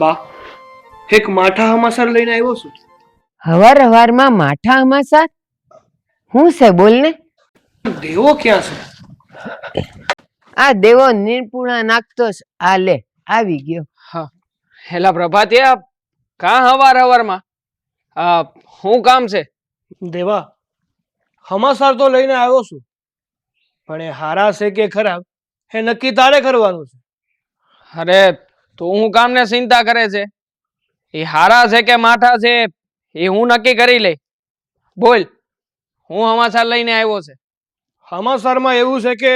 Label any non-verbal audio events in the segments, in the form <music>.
બા એક માઠા હમાસર લઈને આવ્યો છું. હવાર હવારમાં માઠા હમાસર? હું છે બોલ ને. દેવો ક્યાં છે? આ દેવો નિર્પુણા નાખતો છે. આ લે આવી ગયો. હા. હેલા પ્રભાતે આપ કાં હવાર હવારમાં? આ શું કામ છે? દેવા હમાસર તો લઈને આવ્યો છું. પણ એ હારા છે કે ખરાબ એ નક્કી તારે કરવાનું છે. અરે તું હું કામને ચિંતા કરે છે? એ હારા છે કે માથા છે? એ હું નક્કી કરી લઈ. બોલ હું સમાચાર લઈને આવ્યો છે. હમાસરમાં એવું છે કે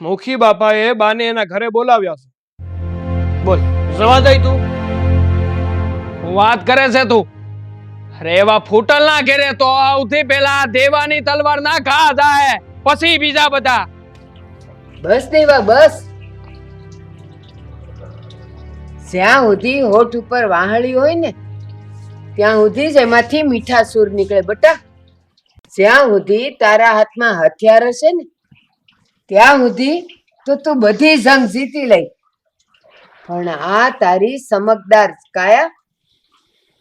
મુખી બાપાએ બાને એના ઘરે બોલાવ્યા છે. બોલ. જવા દઈ તું. વાત કરે છે તું. અરે એવા ફૂટલ ના ઘેરે તો સૌથી પેલા દેવાની તલવાર ના ઘા જાય પછી બીજા બધા. બસ દેવા બસ. જ્યાં સુધી હોઠ ઉપર વાહળી હોય ને, ત્યાં સુધી જ એમાંથી મીઠા સૂર નીકળે બટા. જ્યાં સુધી તારા હાથમાં હથિયાર હશે ને, ત્યાં સુધી તો તું બધી જંગ જીતી લઈ. પણ આ તારી સમકદાર કાયા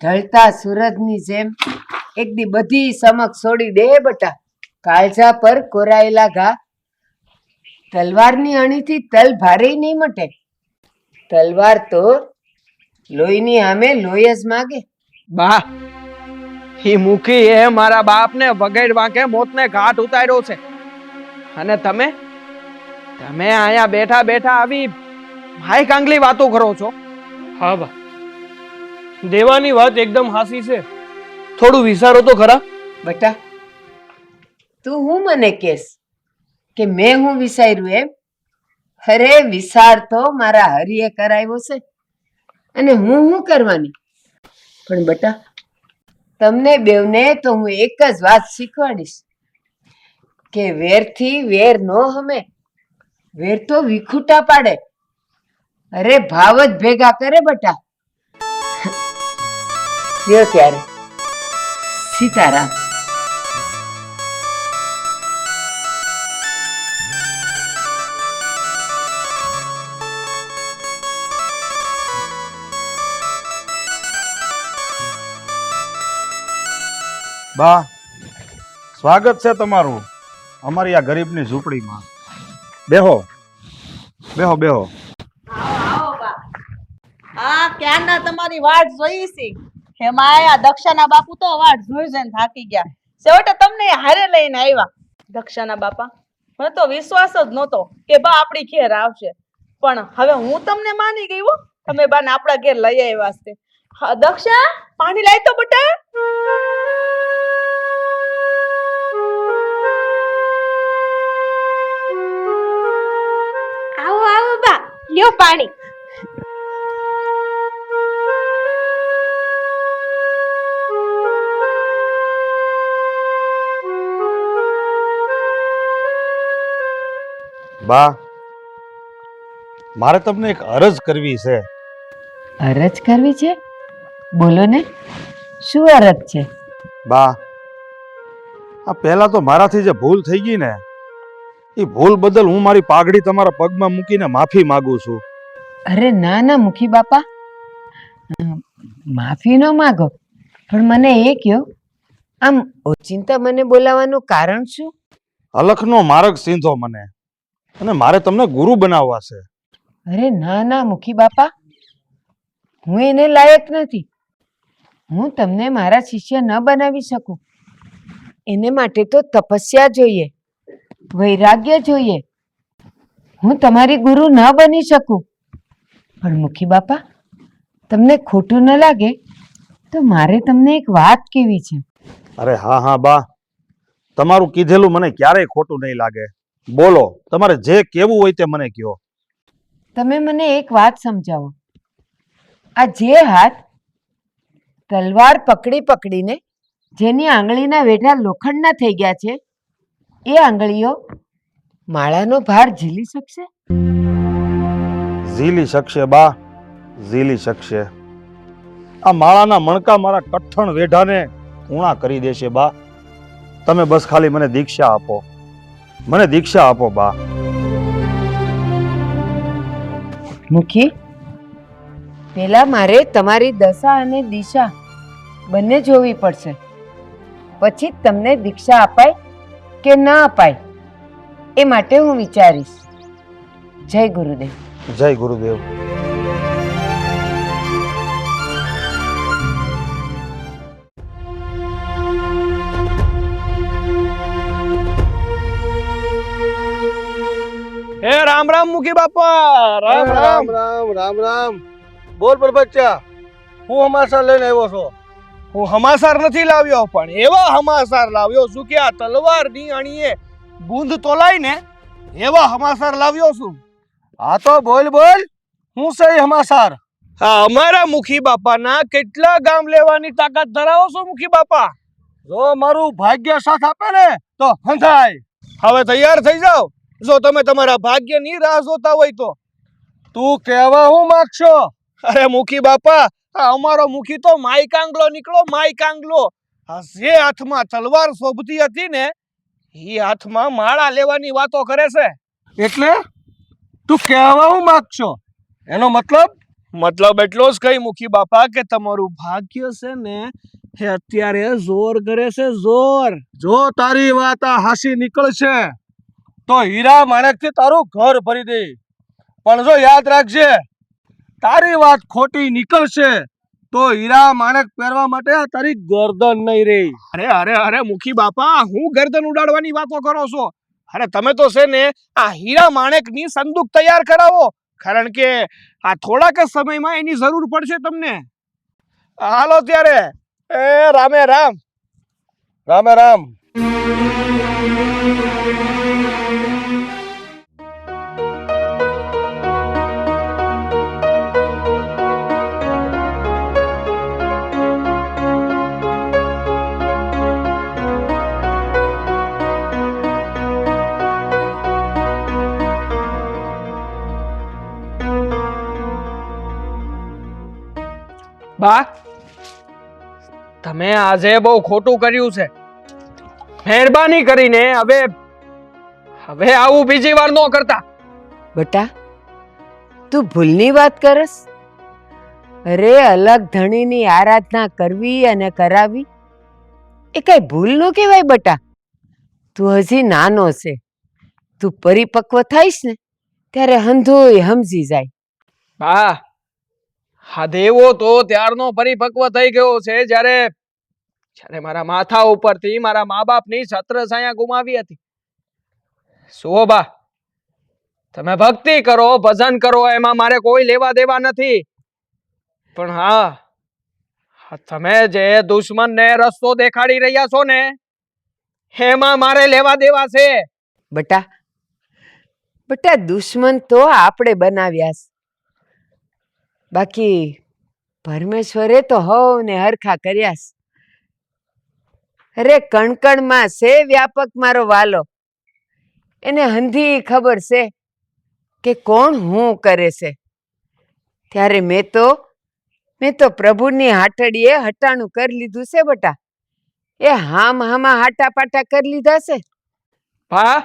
ઢળતા સૂરજની જેમ એક દી બધી સમક છોડી દે બટા. કાળજા પર કોરાયેલા ઘા. તલવારની અણીથી તલ ભારે નહીં મટે. તલવાર તો લોહીની સામે લોહી જ માગે. બા હી મુખી એ મારા બાપને વગેર વાંકે મોતને ઘાટ ઉતાર્યો છે. અને તમે તમે અહીંયા બેઠા બેઠા આવી ભાઈ કાંગલી વાતો કરો છો? હા બા. દેવાની વાત એકદમ હાસી છે. થોડું વિચારો તો ખરા. બેટા તું હું મને કેસ કે મેં હું વિચાર્યું એમ અરે વિચાર તો મારા હરિએ કરાવ્યો છે. અને હું શું કરવાની? પણ બટા, તમને બેવને તો હું એક જ વાત શીખવાડીશ. કે વેરથી વેર નો હમે, વેર તો વિખૂટા પાડે. અરે ભાવ જ ભેગા કરે બટા. લ્યો ત્યારે. સીતારામ. બા સ્વાગત છે તમારું અમારી આ ગરીબની ઝૂંપડીમાં. બેહો બેહો બેહો. આ ક્યારના તમારી વાટ જોઈ છી? આ દક્ષાના બાપુ તો વાટ જોઈ જોઈને થાકી ગયા. છેવટે તમને હારે લઈને આવ્યા. દક્ષાના બાપા મને તો વિશ્વાસ જ નહોતો કે બા આપણી ઘેર આવશે. પણ હવે હું તમને માની ગઈ હો. તમે બાને આપણા ઘેર લઈ આવ્યા છે. દક્ષા પાણી લાય તો બટા. લ્યો પાણી. બા મારે તમને એક અરજ કરવી છે. અરજ કરવી છે? બોલો ને શું અરજ છે? બા આ પહેલા તો મારાથી જે ભૂલ થઈ ગઈ ને એ ભૂલ બદલ હું મારી પાઘડી તમારા પગમાં મૂકીને માફી માંગુ છું. અરે ના ના મુખી બાપા. માફી ન માગો. પણ મને એ કયો આમ ઓચિંતા મને બોલાવવાનું કારણ શું? અલખનો માર્ગ સીંધો મને અને મારે તમને ગુરુ બનાવવા છે. અરે ના ના મુખી બાપા. હું એને લાયક નથી. હું તમને મારા શિષ્ય ન બનાવી શકું. એને માટે તો તપસ્યા જોઈએ. વૈરાગ્ય જોઈએ. હું તમારી ગુરુ ન બની શકું. પણ મુખી બાપા તમને ખોટું ન લાગે તો મારે તમને એક વાત કેવી છે? અરે હા હા બા. તમારું કીધેલું મને ક્યારેય ખોટું નહીં લાગે. બોલો તમારે જે કેવું હોય તે મને કહો. તમે મને એક વાત સમજાવો. આ જે હાથ તલવાર પકડી પકડીને જેની આંગળીના વેઢા લોખંડના થઈ ગયા છે એ આંગળીઓ માળાનો ભાર ઝીલી શકશે? ઝીલી શકશે બા ઝીલી શકશે. આ માળાના મણકા મારા કઠણ વેઢાને ઊણા કરી દેશે બા. તમે બસ ખાલી મને દીક્ષા આપો. મને દીક્ષા આપો બા. મુખી પેલા મારે તમારી દશા અને દિશા બંને જોવી પડશે. પછી તમને દીક્ષા અપાય કે ન અપાય એ માટે હું વિચારીશ. જય ગુરુદેવ. જય ગુરુદેવ. હે રામ રામ મુખી બાપા રામ રામ. રામ રામ રામ બોલ પર બચ્ચા હું અમાસા લઈને આવ્યો છો. હું હમાસાર નથી લાવ્યો પણ એવા હમાસાર લાવ્યો છું કે આ તલવારની અણીએ ગુંદ તોલાય ને એવા હમાસાર લાવ્યો છું. આ તો બોલ બોલ. હું સહી હમાસાર. હા અમારા મુખી બાપાના કેટલા ગામ લેવાની તાકાત ધરાવો છો મુખી બાપા? જો મારું ભાગ્ય સાથ આપે ને તો હંધાય. હવે તૈયાર થઈ જાઓ. જો તમે તમારા ભાગ્યની રાહ જોતા હોય તો. તું કહેવા હું માગશો? અરે મુખી બાપા અમારો મુખી તો માઈ કાંગલો નીકળો માઈ કાંગલો જે હાથમાં તલવાર શોભતી હતી ને એ હાથમાં માળા લેવાની વાતો કરે છે. એટલે? તું કહેવા હું માગશો? એનો મતલબ? મતલબ એટલો જ કઈ મુખી બાપા કે તમારું ભાગ્ય છે ને એ અત્યારે જોર કરે છે જોર. જો તારી વાત આ હાસી નીકળશે તો હીરા માણેકથી તારું ઘર ભરી દે. પણ જો યાદ રાખજે તારી વાત ખોટી નીકળશે, તો હીરા માણેક પહેરવા માટે આ તારી ગરદન નહીં રહી અરે અરે અરે, મુખી બાપા, હું ગરદન ઉડાડવાની વાતો કરો છો? અરે, તમે તો છે ને આ હીરા માણેકની સંદૂક તૈયાર કરાવો, કારણ કે આ થોડાક સમયમાં એની જરૂર પડશે તમને. હાલો ત્યારે. એ, રામે રામ. રામે રામ. બા તમે આજે બહુ ખોટું કર્યું છે. મહેરબાની કરીને હવે હવે આવું બીજી વાર ન કરતા. બટા તું ભૂલની વાત કરસ? અરે અલગ ધણીની આરાધના કરવી અને કરાવી? એ કઈ ભૂલ નો કહેવાય બટા. તું હજી નાનો છે. તું પરિપક્વ થઈશ ને ત્યારે હંધોય સમજી જાય. બા હા, દેવો તો ત્યારનો પરિપક્વ થઈ ગયો છે. જ્યારે જ્યારે મારા માથા ઉપરથી મારા મા બાપની છત્ર છાયા ગુમાવી હતી. શોભા, તમે ભક્તિ કરો, ભજન કરો, એમાં મારે કોઈ લેવા દેવા નથી. પણ હા, તમે જે દુશ્મનને રસ્તો દેખાડી રહ્યા છો ને, એમાં મારે લેવા દેવા છે. બટા બટા દુશ્મન તો આપણે બનાવ્યા છે. બાકી પરમેશ્વરે તો હવને હરખા કર્યા અરે કણકણમાં છે વ્યાપક મારો વાલો. એને હંધી ખબર છે કે કોણ હું કરે છે. ત્યારે મેં તો મેં તો પ્રભુની હાટડીએ હટાણું કરી લીધું છે બટા. એ હામ હામા હાટા પાટા કરી લીધા છે. ભા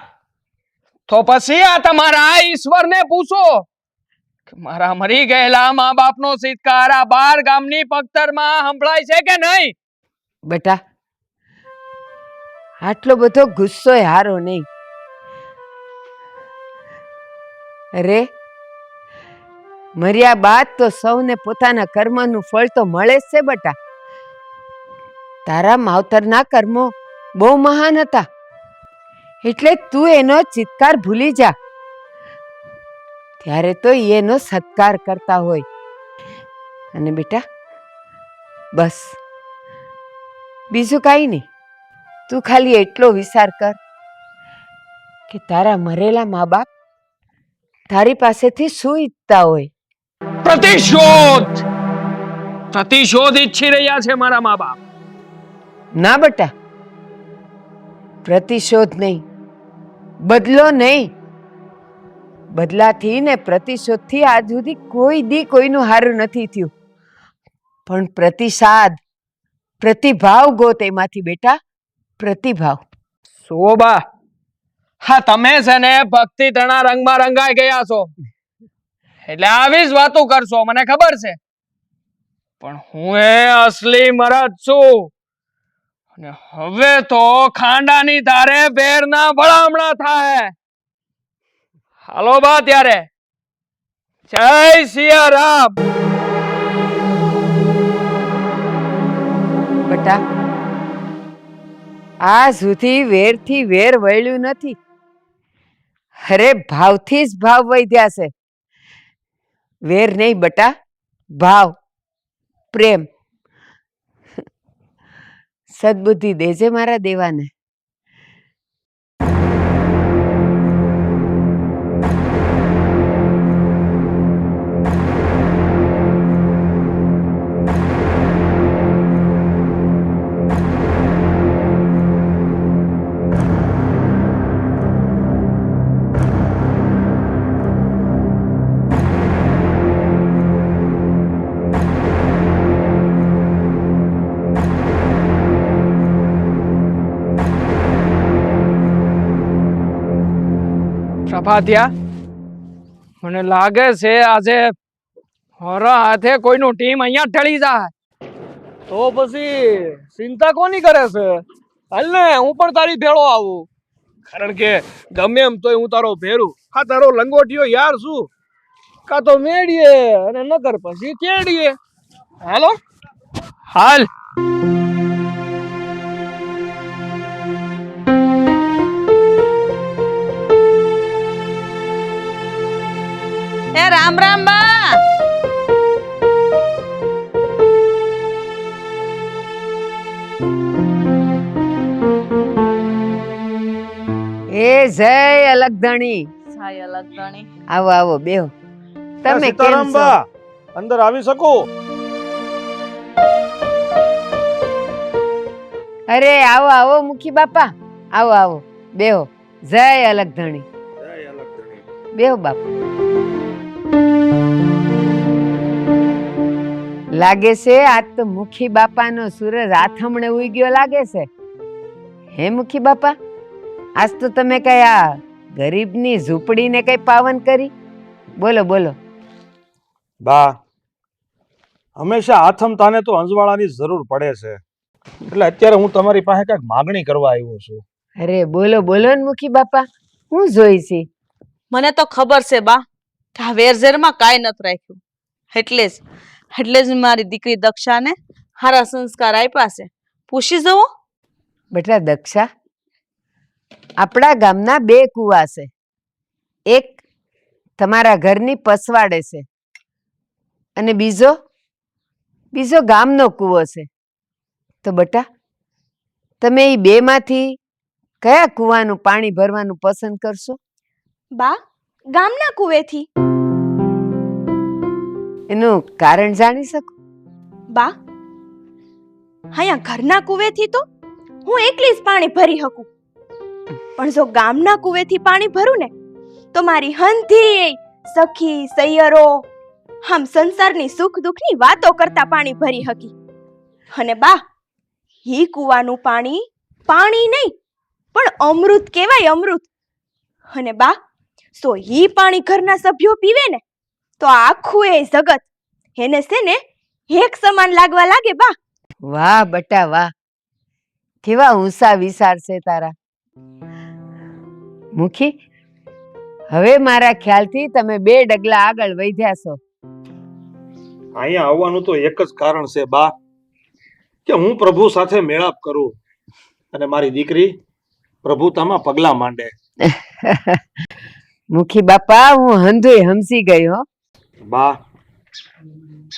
તો પછી આ તમારા ઈશ્વરને પૂછો. મારા મરી ગયેલા મા બાપનો સિતકાર આ બાર ગામની પગતરમાં સંભળાય છે કે નહીં? બેટા, આટલો બધો ગુસ્સો હારો નહીં. અરે, મર્યા બાદ તો સૌને પોતાના કર્મનું ફળ તો મળે જ છે બટા. તારા માવતરના કર્મો બહુ મહાન હતા. એટલે તું એનો ચિત્કાર ભૂલી જા. ત્યારે તો એનો સત્કાર કરતા હોય. અને બેટા બસ. બીજું કાંઈ નહીં. તું ખાલી એટલો વિચાર કર કે તારા મરેલા મા બાપ તારી પાસેથી શું ઈચ્છતા હોય. પ્રતિશોધ! પ્રતિશોધ ઈચ્છી રહ્યા છે મારા મા બાપ ના બેટા પ્રતિશોધ નહીં. બદલો નહીં. બદલાથી ને પ્રતિશોધથી આજ સુધી કોઈ દી કોઈનું હારું નથી થયું. પણ પ્રતિસાદ, પ્રતિભાવ ગોત એમાંથી બેટા, પ્રતિભાવ. શોભા, હા, તમે છે ને ભક્તિ તણા રંગમાં રંગાઈ ગયા છો. એટલે આવી જ વાતો કરશો, મને ખબર છે. પણ હું એ અસલી મરદ છું. અને હવે તો ખાંડાની ધારે બેરના ભળામણા થાય. હાલો બા ત્યારે. જય સિયારામ બટા, આ સુધી વેરથી વેર વળ્યું નથી. અરે, ભાવથી જ ભાવ વૈધ્યા છે. વેર નહીં બટા, ભાવ, પ્રેમ. સદબુદ્ધિ દેજે મારા દેવાને. પ્રભાતિયા, મને લાગે છે આજે હોરા હાથે કોઈનું ટીમ અહીંયા ઠળી જાય. તો પછી ચિંતા કોની કરે છે? હાલ ને, હું પણ તારી ભેળો આવું. કારણ કે ગમે એમ તોય હું તારો ભેરું હા, તારો લંગોટિયો યાર શું? કા તો મેળીએ અને નકર પછી કેડીએ હાલો? હાલ. એ રામ રામ બા. એ જય અલગધણી સાય અલગ ધણી આવો આવો બેહો. તમે કેમ છો? અંદર આવી શકો? અરે આવો આવો મુખી બાપા. આવો આવો બેહો. જય અલગધણી બેહો બાપા. લાગે છે? આ તો મુખી બાપાનો સૂરજ આથમણે ઉઈ ગયો લાગે છે. હે મુખી બાપા આજ તો તમે કઈ આ ગરીબની ઝૂંપડીને કઈ પાવન કરી? બોલો બોલો. બા હંમેશા આથમતાને તો અંજવાળાની જરૂર પડે છે. એટલે અત્યારે હું તમારી પાસે કંઈક માગણી કરવા આવ્યો છું. અરે બોલો બોલો ને મુખી બાપા. હું જોઈ છી? મને તો ખબર છે બા કે આ વેરઝેરમાં કાંઈ નથી રાખ્યું. એટલે જ. એટલે જ મારી દીકરી દક્ષાને હારા સંસ્કાર આપ્યા છે. પૂછી જવો. બેટા દક્ષા આપણા ગામના બે કુવા છે. એક તમારા ઘરની પસવાડે છે અને બીજો બીજો ગામનો કૂવો છે. તો બટા તમે એ બેમાંથી કયા કૂવાનું પાણી ભરવાનું પસંદ કરશો? બા ગામના કુવેથી. એનું કારણ જાણી શકું? બા, અહીંયા ઘરના કુવેથી તો હું એકલી જ પાણી ભરી શકું. પણ જો ગામના કુવેથી પાણી ભરું ને, તો મારી હંધી, સખી, સૈયરો, આમ સંસારની સુખ દુઃખની વાતો કરતા પાણી ભરી હકી. અને બા હી કુવાનું પાણી પાણી નહીં, પણ અમૃત કહેવાય અમૃત. અને બા સો હી પાણી ઘરના સભ્યો પીવે ને તો આખું એ જગત એને છે ને એક સમાન લાગવા લાગે બા. વાહ બટા વાહ. કેવા ઊંસા વિચાર છે તારા. મુખી હવે મારા ખ્યાલથી તમે બે ડગલા આગળ વધ્યા છો. અહીંયા આવવાનું તો એક જ કારણ છે બા કે હું પ્રભુ સાથે મેળાપ કરું અને મારી દીકરી પ્રભુતામાં પગલા માંડે. <laughs> મુખી બાપા હું હંધુય હમસી ગઈ હો. બા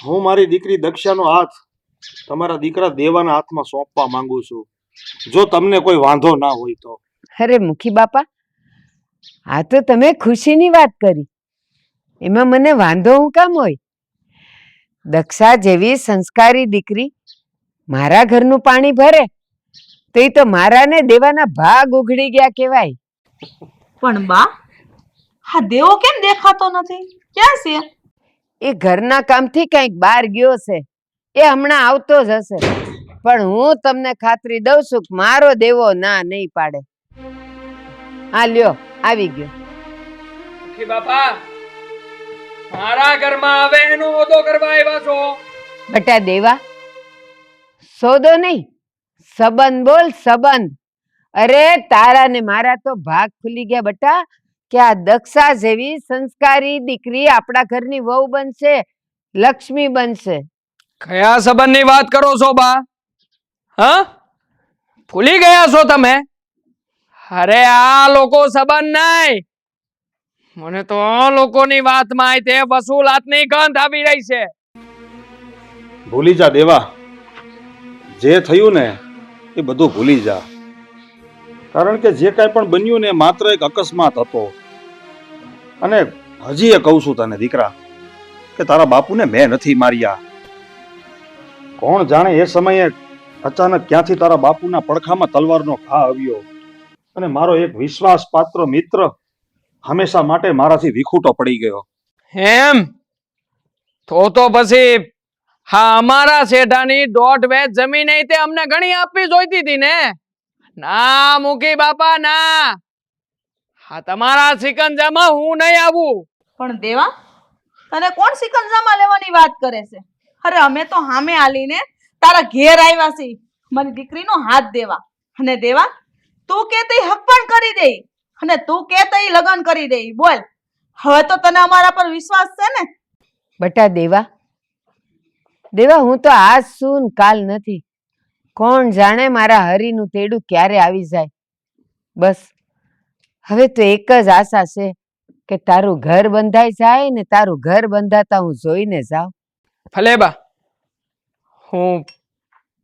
હું મારી દીકરી દક્ષાનો હાથ તમારા દીકરા દેવાના હાથમાં સોંપવા માંગુ છું. જો તમને કોઈ વાંધો ના હોય તો. અરે મુખી બાપા આ તો તમે ખુશીની વાત કરી. એમાં મને વાંધો હું કામ હોય? દક્ષા જેવી સંસ્કારી દીકરી મારા ઘરનું પાણી ભરે તો એ તો મારાને દેવાના ભાગ ઉઘડી ગયા કહેવાય. પણ બા હા દેવો કેમ દેખાતો નથી? ક્યાં છે? એ ઘરના કામથી કંઈક બહાર ગયો છે. એ હમણાં આવતો જ હશે. પણ હું તમને ખાતરી દઉં છું કે મારો દેવો ના નહીં પાડે. હા લ્યો આવી ગયો. બાપા. મારા ઘરમાં આવે એનો ઓદો કરવા આવ્યા છો. બટા દેવા સોદો નહીં સંબંધ બોલ સંબંધ. અરે તારા ને મારા તો ભાગ ખુલી ગયા બેટા. કે આ દક્ષા જેવી સંસ્કારી દીકરી આપણા ઘરની વહુ બનશે લક્ષ્મી બનશે. કયા સંબંધની વાત કરો છો બા? હા? ભૂલી ગયા છો તમે? અરે આ લોકો સંબંધ નહીં. મને તો આ લોકોની વાતમાં તે વસૂલાતની ગંધ આવી રહી છે. ભૂલી જા દેવા. જે થયું ને એ બધું ભૂલી જા. કારણ કે જે કાંઈ પણ બન્યું ને એ માત્ર એક અકસ્માત હતો. અને હજી એ કહું છું તને, દીકરા, કે તારા બાપુને મેં નથી માર્યા. કોણ જાણે એ સમયે અચાનક ક્યાંથી તારા બાપુના પડખામાં તલવારનો ઘા આવ્યો અને મારો એક વિશ્વાસપાત્ર મિત્ર હંમેશા માટે મારાથી વિખૂટો પડી ગયો. એમ તો તો પછી હા અમારા શેઠાની દોઢ વેચ જમીન તે અમને ઘણી આપવી જોઈતી હતી ને? ના, મૂકી બાપા, ના. હા તમારા સિકંજામાં હું નહીં આવું. પણ દેવા તને કોણ સિકંજામાં લેવાની વાત કરે છે? અરે અમે તો હામે આલીને તારા ઘેર આવ્યા છીએ. મારી દીકરીનો હાથ દેવા. અને દેવા તું કે તે હક પણ કરી દે. અને તું કે તે લગ્ન કરી દે. બોલ હવે તો તને અમારા પર વિશ્વાસ છે ને? બટા દેવા દેવા હું તો આજ છું કાલ નથી. કોણ જાણે મારા હરીનું તેડું ક્યારે આવી જાય? બસ. હવે તો એક જ આશા છે કે તારું ઘર બંધાઈ જાય ને તારું ઘર બંધાતા હું જોઈને જાઉં. ભલે બા હું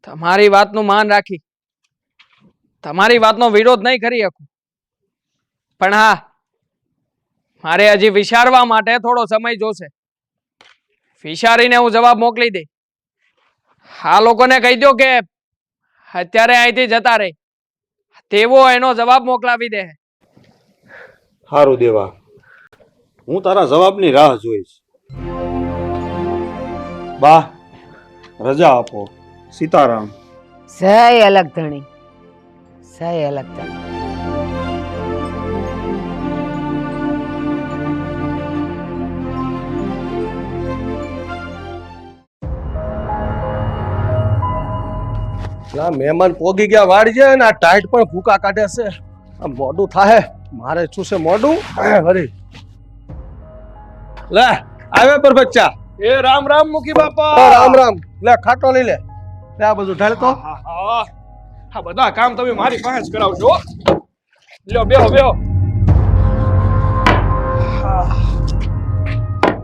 તમારી વાતનું માન રાખી, તમારી વાતનો વિરોધ નહીં કરી શકું. પણ હા, મારે હજી વિચારવા માટે થોડો સમય જોશે. વિચારીને હું જવાબ મોકલી દઈ આ લોકોને કહી દો કે અત્યારે અહીંથી જતા રહે. તેવો એનો જવાબ મોકલાવી દે. સારું દેવા. હું તારા જવાબની રાહ જોઈશ. બા રજા આપો. સીતારામ. સહી અલગ ધણી સહી અલગ ધણી ના મહેમાન પોગી ગયા વાળી છે ને આ ટાઈટ પણ ફૂકા કાઢે છે. આ મોડું થાહે. મારે શું છે મોઢું? હરી. લે આવે પર બચ્ચા. એ રામ રામ મુખી બાપા. રામ રામ. લે ખાટો લઈ લે. લે આ બધું ઢાળતો. હા બધા કામ તમે મારી પાસે જ કરાવજો. લ્યો બેહો બેહો.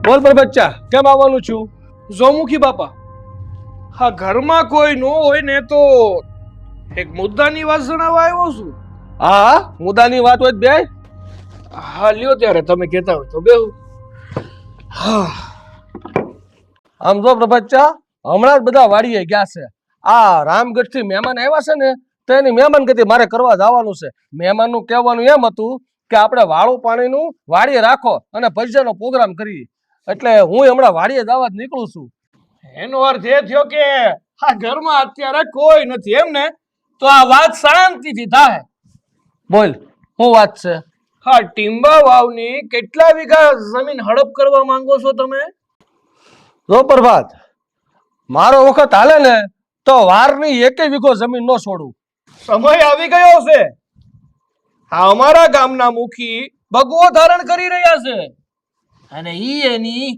બોલ પર બચ્ચા કેમ આવવાનું છું? જો મુખી બાપા હા ઘરમાં કોઈ નો હોય ને તો એક મુદ્દાની વાત જણાવવા આવ્યો છું. હા હા મુદ્દાની વાત હોય બે. હા લ્યો ત્યારે તમે કહેતા હોય તો બેહો આમ જો પ્રભાચા હમણાં જ બધા વાડીએ ગયા છે. આ રામગઢથી મહેમાન આવ્યા છે ને તો એની મહેમાન ગતિ મારે કરવા જવાનું છે. મહેમાનનું કહેવાનું એમ હતું કે આપણે વાળું પાણીનું વાડીએ રાખો અને ભજનનો પ્રોગ્રામ કરીએ. એટલે હું હમણાં વાડીએ જવા જ નીકળું છું. એનો અર્થ એ થયો કે આ ઘરમાં અત્યારે કોઈ નથી એમ ને? તો આ વાત શાંતિથી થાય. બોલ શું વાત છે. હા ટીંબા વાવની કેટલા વીઘા જમીન હડપ કરવા માંગો છો તમે? જો પ્રભાત મારો વખત હાલે ને તો વારની એકે વીઘો જમીન ન છોડું. સમય આવી ગયો છે. આ અમારા ગામના મુખી ભગવો ધારણ કરી રહ્યા છે. અને ઈ એની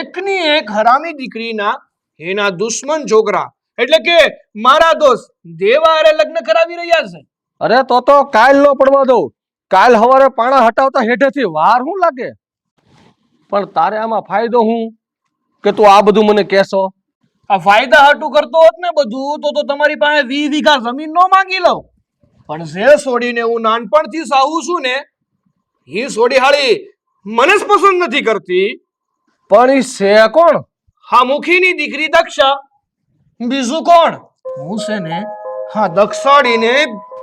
એકની એક હરામી દીકરીના એના દુશ્મન જોગરા એટલે કે મારા દોસ્ત દેવા હારે લગ્ન કરાવી રહ્યા છે. અરે તો તો કાલ ન પડવા દઉં. કાલ સવારે પાણા હટાવતા હેઠેથી વાર શું લાગે? પણ તારે આમાં ફાયદો હું? કે તું આ બધું મને કહેશો? આ ફાયદા હટું કરતો હોત ને બધું તો તો તમારી પાસે વી વીઘા જમીન નો માંગી લઉં. પણ જે છોડીને હું નાનપણથી સાવું છું ને એ છોડી હાળી મને જ પસંદ નથી કરતી. પણ એ છે કોણ? હા મુખીની દીકરી દક્ષા. બીજું કોણ? હું છે ને હા દક્ષાડીને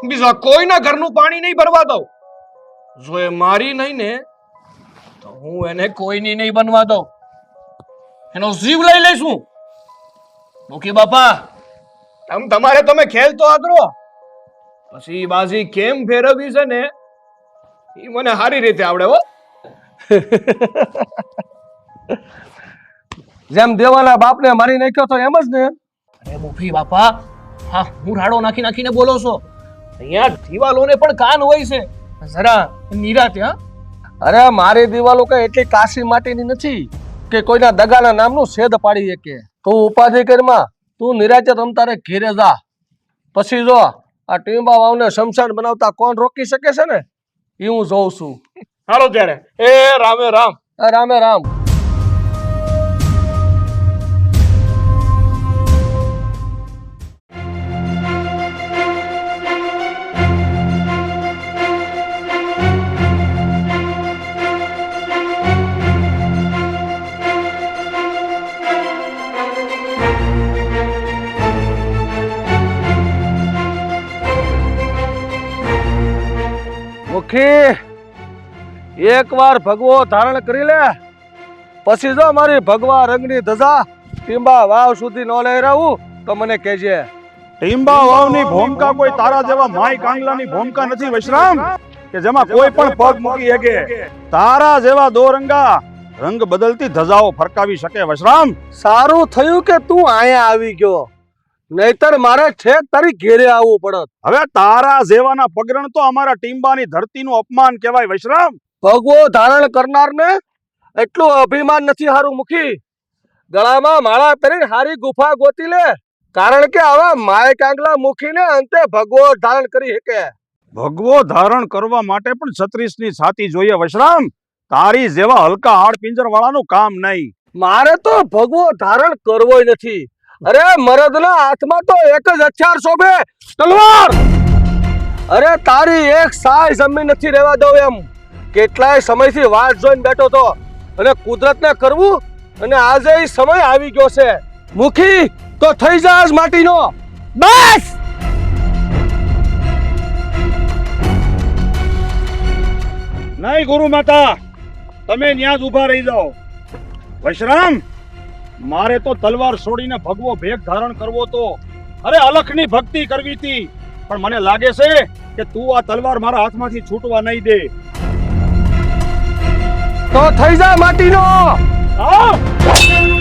બીજા કોઈના ઘરનું પાણી નહીં ભરવા દઉં. જો એ મારી નહીં ને તો હું એને કોઈની નહીં બનવા દઉં. એનો જીવ લઈ લઈશું. મુખી બાપા. તમ તમારે તમે ખેલ તો આદરો. પછી બાજી કેમ ફેરવવી છે ને એ મને સારી રીતે આવડે હો. <laughs> જેમ દેવાના બાપને મારી નાખ્યો તો એમ જ ને. અરે મુફી બાપા. હા હું રાડો નાખી નાખીને બોલો છો. અહીંયા દિવાલોને પણ કાન હોય છે. જરા નિરાતે હા. અરે મારી દિવાલો કઈ એટલી કાશી માટીની નથી કે કોઈના દગાના નામનું છેદ પાડી શકે. તું ઉપાધિ કરમાં તું નિરાતે રમતારે ઘેરે જા. પછી જો આ ટીમ્બા વાવને શમશાન બનાવતા કોણ રોકી શકે છે ને? એ હું જોઉં છું. હાલો ત્યારે. એ રામે રામ. રામે રામ. મુખી એકવાર ભગવો ધારણ કરી લે પછી જો મારી ભગવા રંગની ધજા ટીંબા વાવ સુધી ન લઈ રહું તો મને કહેજે ટીમ્બા વાવની ભૂમિકા કોઈ તારા જેવા માય કાંગલાની ભૂમિકા નથી વિશ્રામ? કે જેમાં કોઈ પણ પગ મૂકી શકે. તારા જેવા દોરંગા રંગ બદલતી ધજાઓ ફરકાવી શકે વશરામ? સારું થયું કે તું અહીંયા આવી ગયો? નહીતર મારે છેક તારી ઘેરે આવવું પડત. હવે તારા જેવાના પગરણ તો અમારા ટીમ્બાની ધરતીનું અપમાન કહેવાય વૈશ્રામ. ભગવો ધારણ કરનારને એટલું અભિમાન નથી હારું મુખી. ગળામાં માળા પહેરીને હારી ગુફા ગોતી લે. કારણ કે આવા માય કાંગલા મુખીને અંતે ભગવો ધારણ કરી શકે. ભગવો ધારણ કરવા માટે પણ છત્રીસની છાતી જોઈએ વશરામ. તારી જેવા હલકા હાડ પિંજર વાળાનું કામ નહીં. મારે તો ભગવો ધારણ કરવો નથી. અરે મરદના હાથમાં તો એક જ હથિયાર શોભે. તલવાર! અરે તારી એક સાય જમીન નથી રહેવા દઉં એમ. કેટલાય સમયથી વાત જોઈને બેઠો તો. અને કુદરતને કરવું? અને આજે સમય આવી ગયો છે. મુખી તો થઈ જાસ માટીનો. બસ! નહીં ગુરુ માતા તમે ન્યાજ જ ઊભા રહી જાઓ. વશરામ! મારે તો તલવાર છોડીને ભગવો ભેગ ધારણ કરવો તો અરે અલખની ભક્તિ કરવી હતી પણ મને લાગે છે કે તું આ તલવાર મારા હાથમાંથી છૂટવા નહીં દે. તો થઈ જા માટીનો. આવ!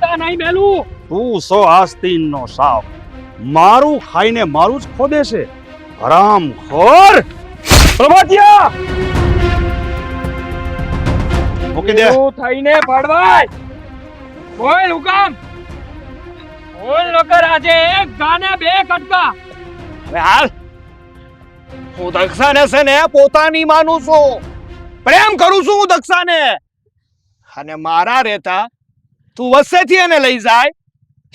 તમને નહીં મેલું. તું સો આસ્તીન નો સાપ મારું ખાઈને મારું જ ખોદે છે. હરામ ખોર. પ્રભાતિયા! મૂકી દે. તું થઈને પડવાય. બોલ હુકમ. બોલ નકર આજે એક ગાને બે કટકા. હવે હાલ. હું દક્ષાને છે ને પોતાની માનું છું. પ્રેમ કરું છું હું દક્ષાને. અને મારા રહેતા તું વસ્સેથી એને લઈ જાય.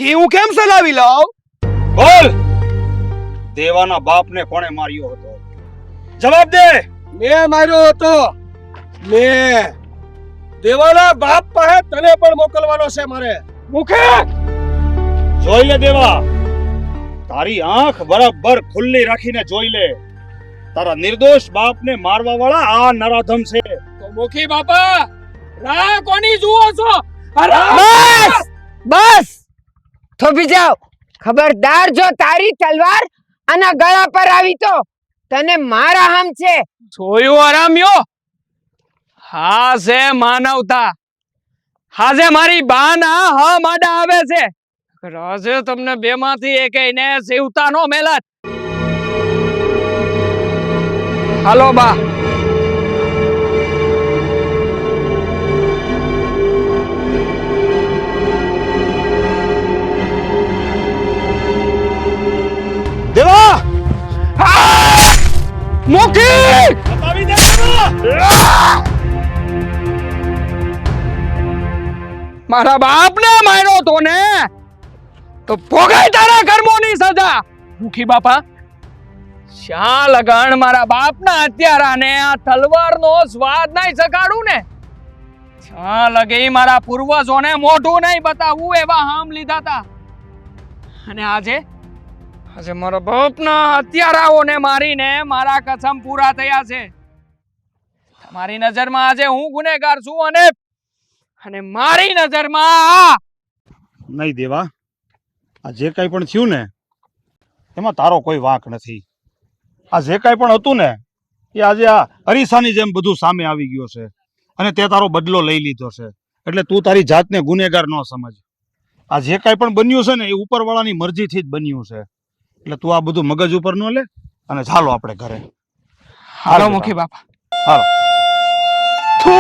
એ હું કેમ સલાવી લઉં? બોલ. દેવાના બાપને કોણે માર્યો હતો? જવાબ દે. મેં માર્યો હતો. મેં. દેવાના બાપ પાસે તને પણ મોકલવાનો છે મારે. મુખે જોઈ લે દેવા. તારી આંખ બરાબર ખુલ્લી રાખીને જોઈ લે. તારા નિર્દોષ બાપને મારવા વાળા આ નરાધમ છે. તો મુખી બાપા રા કોની જુઓ છો? બસ! બસ! થોભી જાવ ખબરદાર જો તારી તલવાર આના ગળા પર આવી તો તને મારા આમ છે. જોયું આરામ્યો હા છે માનવતા. હાજે મારી બાના હ માડા આવે છે. રાજે તમને બે માંથી એક ને જીવતા નો મેલત. હાલો બા. મુખી બતાવી દે! મારા બાપને માર્યો તો ને તો ભોગાય તારા કર્મોની સજા. મુખી બાપા. શા લગણ મારા બાપના હત્યારાને આ તલવારનો સ્વાદ નહીં સગાડું ને. જ્યાં લગે મારા પૂર્વજોને મોઢું નહીં બતાવું એવા હામ લીધા હતા અને આજે આજે મારા બાપના હત્યારાઓને મારીને મારા કસમ પૂરા થયા છે. તમારી નજરમાં આજે હું ગુનેગાર છું અને અને મારી નજરમાં નહીં દેવા. આ જે કાંઈ પણ થયું ને, એમાં તારો કોઈ વાંક નથી. આ જે કાંઈ પણ હતું ને, એ આજે આ અરીસાની જેમ બધું સામે આવી ગયો છે. અને તે તારો બદલો લઈ લીધો છે. એટલે તું તારી જાતને ગુનેગાર ન સમજ. આ જે કાંઈ પણ બન્યું છે ને, એ ઉપરવાળાની મરજીથી જ બન્યું છે. એટલે તું આ બધું મગજ ઉપર ન લે અને ચાલો આપણે ઘરે. હાલો મુખી બાપા. હાલો. થુ!